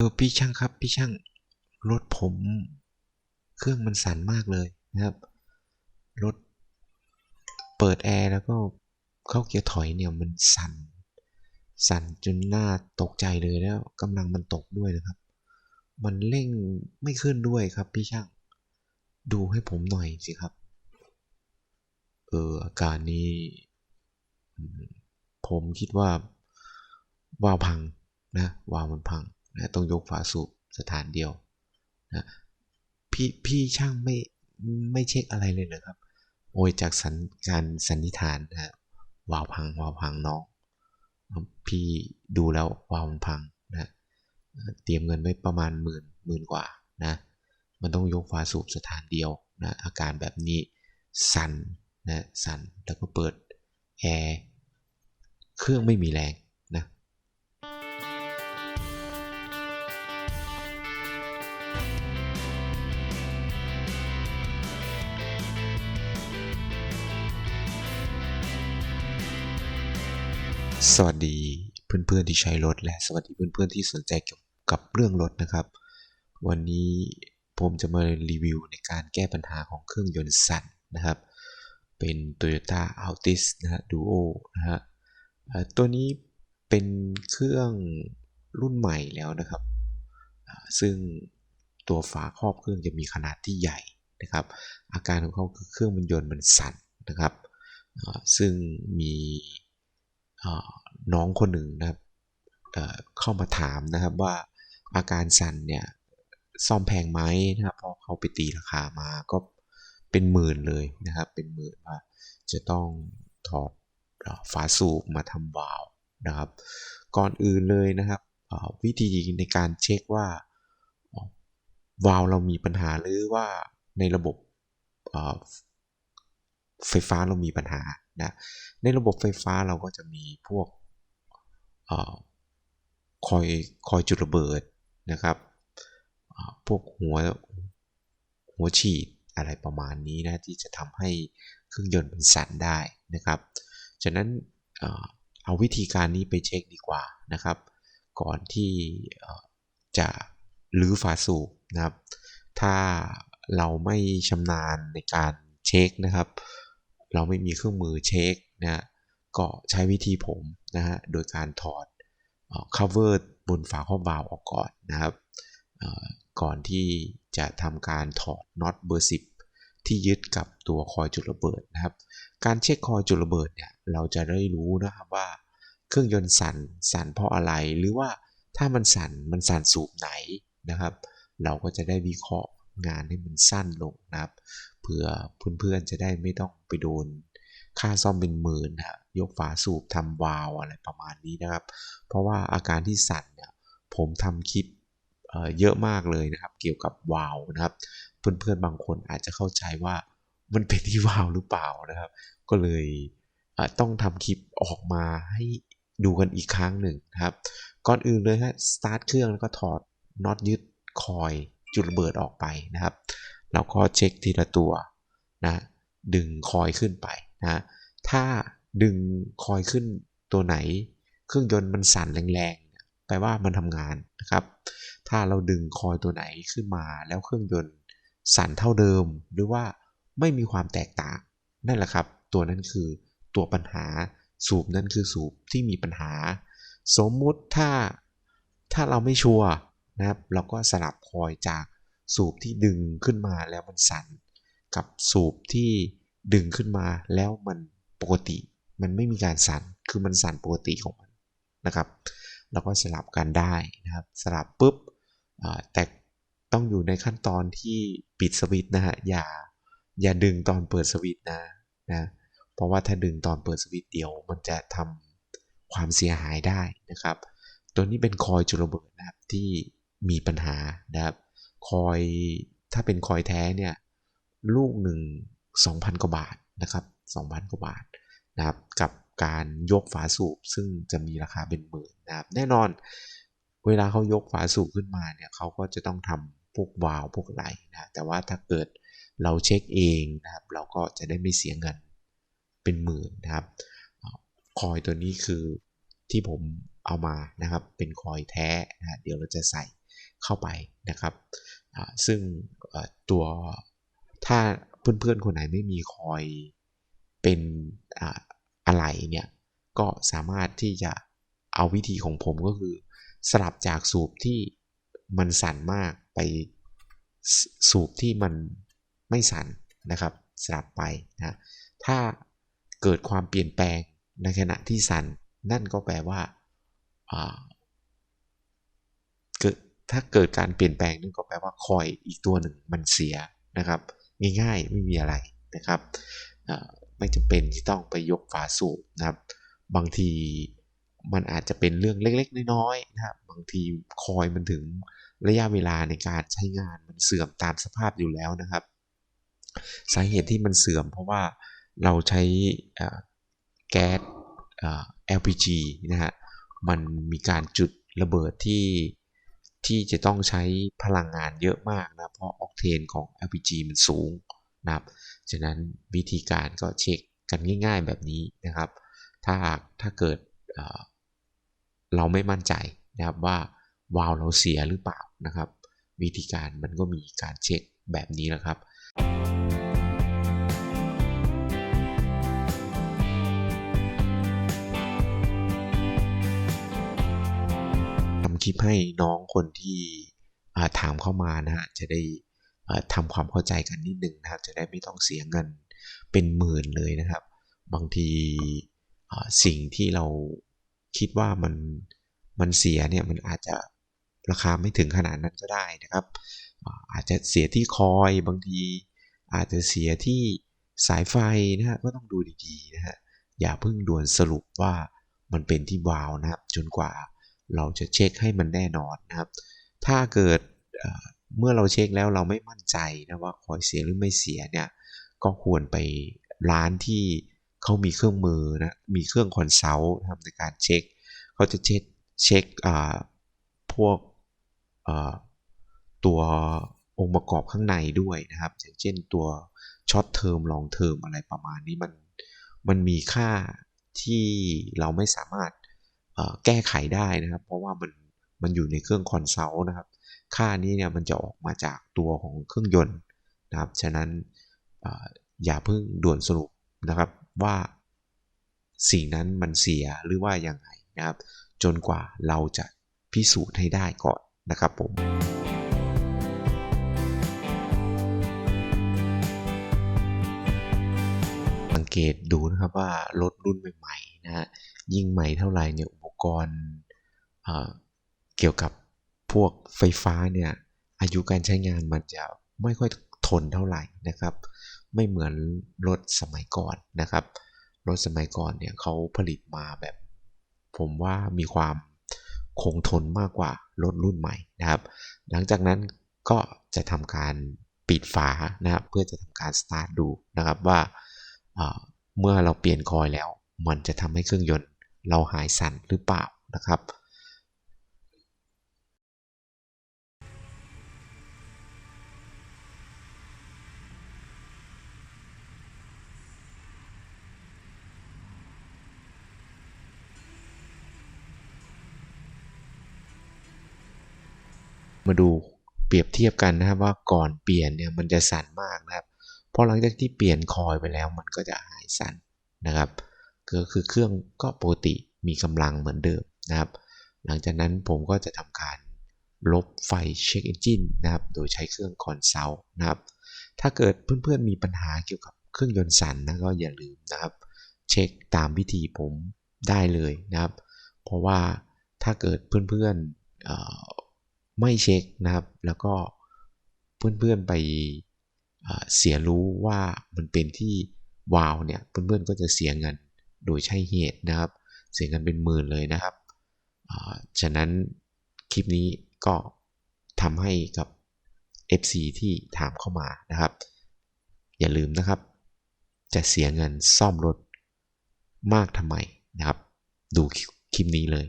เออพี่ช่างครับ พี่ช่างรถผม เครื่องมันสั่นมากเลยนะครับ รถเปิดแอร์แล้วก็เข้าเกียร์ถอยเนี่ยมันสั่น สั่นจนหน้าตกใจเลยแล้วกำลังมันตกด้วยนะครับ มันเร่งไม่ขึ้นด้วยครับ พี่ช่าง ดูให้ผมหน่อยสิครับ เอออาการนี้ ผมคิดว่าวาวพังนะวาวมันพัง นะต้องยกฝาสูบสถานเดียวนะพี่พี่ช่างไม่ไม่เช็คอะไรเลยเหรอครับ โอยจากสันการสันนิษฐานนะวาวพังวาวพังน้อง พี่ดูแล้ววาวมันพังนะเตรียมเงินไว้ประมาณหมื่นหมื่นกว่านะมันต้องยกฝาสูบสถานเดียวนะอาการแบบนี้สั่นนะสั่นแล้วก็เปิดแอร์เครื่องไม่มีแรง สวัสดีเพื่อนๆที่ใช้รถและสวัสดีเพื่อนๆที่สนใจเกี่ยวกับเรื่องรถนะครับ วันนี้ผมจะมารีวิวในการแก้ปัญหาของเครื่องยนต์สั่นนะครับ เป็น Toyota Altis นะฮะ Duo นะฮะตัวนี้เป็นเครื่องรุ่นใหม่แล้วนะครับ ซึ่งตัวฝาครอบเครื่องจะมีขนาดที่ใหญ่นะครับ อาการของเขาคือเครื่องมันยนต์มันสั่นนะครับซึ่งมี น้องคนหนึ่งนะครับเเข้ามาถามนะครับว่าอาการสั่นเนี่ยซ่อมแพงไหมนะครับเพราะเขาไปตีราคามาก็เป็นหมื่นเลยนะครับ เป็นหมื่นว่าจะต้องถอดฝาสูบมาทำวาล์วนะครับ ก่อนอื่นเลยนะครับวิธีในการเช็คว่าวาล์วเรามีปัญหาหรือว่าในระบบ ไฟฟ้าเรามีปัญหานะในระบบไฟฟ้าเราก็จะมีพวกอคอยคอยจุดระเบิดนะครับพวกหัวหัวฉีดอะไรประมาณนี้นะที่จะทำให้เครื่องยนต์มันสั่นได้นะครับฉะนั้นเอาวิธีการนี้ไปเช็คดีกว่านะครับ ก่อนที่จะรื้อฝาสูบนะครับ ถ้าเราไม่ชำนาญในการเช็คนะครับ เราไม่มีเครื่องมือเช็คนะก็ใช้วิธีผมนะฮะโดยการถอดออ cover บนฝาครอบวาล์วออกก่อนนะครับก่อนที่จะทำการถอดน็อตเบอร์ 10 ที่ยึดกับตัวคอยจุดระเบิดนะครับ การเช็คคอยจุดระเบิดเนี่ยเราจะได้รู้นะครับว่าเครื่องยนต์สั่นสั่นเพราะอะไรหรือว่าถ้ามันสั่นมันสั่นสูบไหนนะครับ เราก็จะได้วิเคราะห์ งานให้มันสั้นลงนะครับ เผื่อเพื่อนๆจะได้ไม่ต้องไปโดนค่าซ่อมเป็นหมื่นนะยกฝาสูบทำวาล์วอะไรประมาณนี้นะครับ เพราะว่าอาการที่สั่นเนี่ยผมทำคลิปเเยอะมากเลยนะครับ เกี่ยวกับวาล์วนะครับ เพื่อนๆบางคนอาจจะเข้าใจว่ามันเป็นที่วาล์วหรือเปล่านะครับ ก็เลยเต้องทำคลิปออกมาให้ดูกันอีกครั้งหนึ่งนะครับ ก่อนอื่นเลยฮะสตาร์ทเครื่องแล้วก็ถอดน็อตยึดคอย จุดระเบิดออกไปนะครับ แล้วก็เช็คทีละตัวนะดึงคอยขึ้นไปนะถ้าดึงคอยขึ้นตัวไหน เครื่องยนต์มันสั่นแรงๆแปลว่ามันทำงานนะครับ ถ้าเราดึงคอยตัวไหนขึ้นมาแล้วเครื่องยนต์สั่นเท่าเดิม หรือว่าไม่มีความแตกต่างนั่นแหละครับ ตัวนั้นคือตัวปัญหาสูบนั่นคือสูบที่มีปัญหา สมมุติถ้าถ้าเราไม่ชัวร์ นะครับเราก็สลับคอยจากสูบที่ดึงขึ้นมาแล้วมันสั่นกับสูบที่ดึงขึ้นมาแล้วมันปกติ มันไม่มีการสั่นคือมันสั่นปกติของมันนะครับ เราก็สลับกันได้นะครับ สลับปุ๊บแต่ต้องอยู่ในขั้นตอนที่ปิดสวิตช์นะฮะอย่าอย่าดึงตอนเปิดสวิตช์นะนะเพราะว่าถ้าดึงตอนเปิดสวิตช์เดียว มันจะทำความเสียหายได้นะครับ ตัวนี้เป็นคอยจุลระเบิดนะครับที่ มีปัญหานะครับ คอยถ้าเป็นคอยแท้เนี่ยลูกหนึ่ง2,000 กว่าบาทนะครับ2,000 กว่าบาทนะครับกับการยกฝาสูบซึ่งจะมีราคาเป็นหมื่นนะครับแน่นอนเวลาเขายกฝาสูบขึ้นมาเนี่ยเขาก็จะต้องทำพวกวาล์วพวกอะไรนะแต่ว่าถ้าเกิดเราเช็คเองนะครับ เราก็จะได้ไม่เสียเงินเป็นหมื่นนะครับ คอยตัวนี้คือที่ผมเอามานะครับเป็นคอยแท้นะเดี๋ยวเราจะใส่ เข้าไปนะครับ ซึ่งตัวถ้าเพื่อนๆคนไหนไม่มีคอยเป็นอะไรเนี่ย ก็สามารถที่จะเอาวิธีของผมก็คือ สลับจากสูบที่มันสั่นมากไปสูบที่มันไม่สั่นนะครับ สลับไปนะถ้าเกิดความเปลี่ยนแปลงในขณะที่สั่นนั่นก็แปลว่าา ถ้าเกิดการเปลี่ยนแปลงนั่นก็แปลว่าคอยอีกตัวหนึ่งมันเสียนะครับ ง่ายๆไม่มีอะไรนะครับไม่จำเป็นที่ต้องไปยกฝาสูบนะครับ บางทีมันอาจจะเป็นเรื่องเล็กๆ น้อยๆนะครับบางทีคอยมันถึงระยะเวลาในการใช้งานมันเสื่อมตามสภาพอยู่แล้วนะครับ สาเหตุที่มันเสื่อมเพราะว่าเราใช้แก๊ส LPG นะฮะมันมีการจุดระเบิดที่ ที่จะต้องใช้พลังงานเยอะมากนะเพราะออกเทนของ LPG มันสูงนะครับฉะนั้นวิธีการก็เช็คกันง่ายๆแบบนี้นะครับ ถ้าถ้าเกิดเเราไม่มั่นใจนะครับว่าวาล์วเราเสียหรือเปล่านะครับ วิธีการมันก็มีการเช็คแบบนี้แหละครับ คลิปให้น้องคนที่ถามเข้ามานะฮะจะได้อ่าทำความเข้าใจกันนิดนึงนะครับ จะได้ไม่ต้องเสียเงินเป็นหมื่นเลยนะครับ บางทีสิ่งที่เราคิดว่ามันมันเสียเนี่ยมันอาจจะราคาไม่ถึงขนาดนั้นก็ได้นะครับ อาจจะเสียที่คอยบางที อาจจะเสียที่สายไฟนะฮะก็ต้องดูดีๆนะฮะอย่าเพิ่งด่วนสรุปว่ามันเป็นที่วาวนะครับจนกว่า เราจะเช็คให้มันแน่นอนนะครับ ถ้าเกิดเมื่อเราเช็คแล้วเราไม่มั่นใจนะว่าคอยเสียหรือไม่เสียเนี่ยก็ควรไปร้านที่เขามีเครื่องมือนะมีเครื่องคอนซัลท์นะครับในการเช็คเขาจะเช็คเช็คพวกตัวองค์ประกอบข้างในด้วยนะครับ อย่างเช่นตัวช็อตเทอมลองเทอมอะไรประมาณนี้มันมันมีค่าที่เราไม่สามารถ แก้ไขได้นะครับ เพราะว่ามันมันอยู่ในเครื่องคอนซัลท์นะครับ ค่านี้เนี่ยมันจะออกมาจากตัวของเครื่องยนต์นะครับ ฉะนั้นออย่าเพิ่งด่วนสรุปนะครับว่าสิ่งนั้นมันเสียหรือว่ายังไงนะครับ จนกว่าเราจะพิสูจน์ให้ได้ก่อนนะครับผมสังเกตดูนะครับว่ารถรุ่นใหม่ๆนะฮะยิ่งใหม่เท่าไหร่เนี่ย กรณ์เกี่ยวกับพวกไฟฟ้าเนี่ยอายุการใช้งานมันจะไม่ค่อยทนเท่าไหร่นะครับ ไม่เหมือนรถสมัยก่อนนะครับ รถสมัยก่อนเนี่ยเขาผลิตมาแบบ ผมว่ามีความคงทนมากกว่ารถรุ่นใหม่นะครับ หลังจากนั้นก็จะทำการปิดฝานะครับเพื่อจะทำการสตาร์ทดูนะครับว่าเอ่อเมื่อเราเปลี่ยนคอยแล้ว มันจะทำให้เครื่องยนต์ เราหายสั่นหรือเปล่านะครับมาดูเปรียบเทียบกันนะครับว่าก่อนเปลี่ยนเนี่ยมันจะสั่นมากนะครับพอหลังจากที่เปลี่ยนคอยไปแล้วมันก็จะหายสั่นนะครับ ก็คือเครื่องก็ปกติมีกำลังเหมือนเดิมนะครับ หลังจากนั้นผมก็จะทำการลบไฟเช็คเอนจินนะครับ โดยใช้เครื่องคอนซัลนะครับ ถ้าเกิดเพื่อนๆมีปัญหาเกี่ยวกับเครื่องยนต์สั่นนะก็อย่าลืมนะครับ เช็คตามวิธีผมได้เลยนะครับ เพราะว่าถ้าเกิดเพื่อนๆเอ่อไม่เช็คนะครับ แล้วก็เพื่อนๆไปเอ่อเสียรู้ว่ามันเป็นที่วาล์วเนี่ยเพื่อนๆก็จะเสียเงิน โดยใช่เหตุนะครับ เสียเงินเป็นหมื่นเลยนะครับฉะนั้นคลิปนี้ก็ทำให้กับ FC ที่ถามเข้ามานะครับ อย่าลืมนะครับ จะเสียเงินซ่อมรถมากทำไมนะครับ ดูคลิปนี้เลย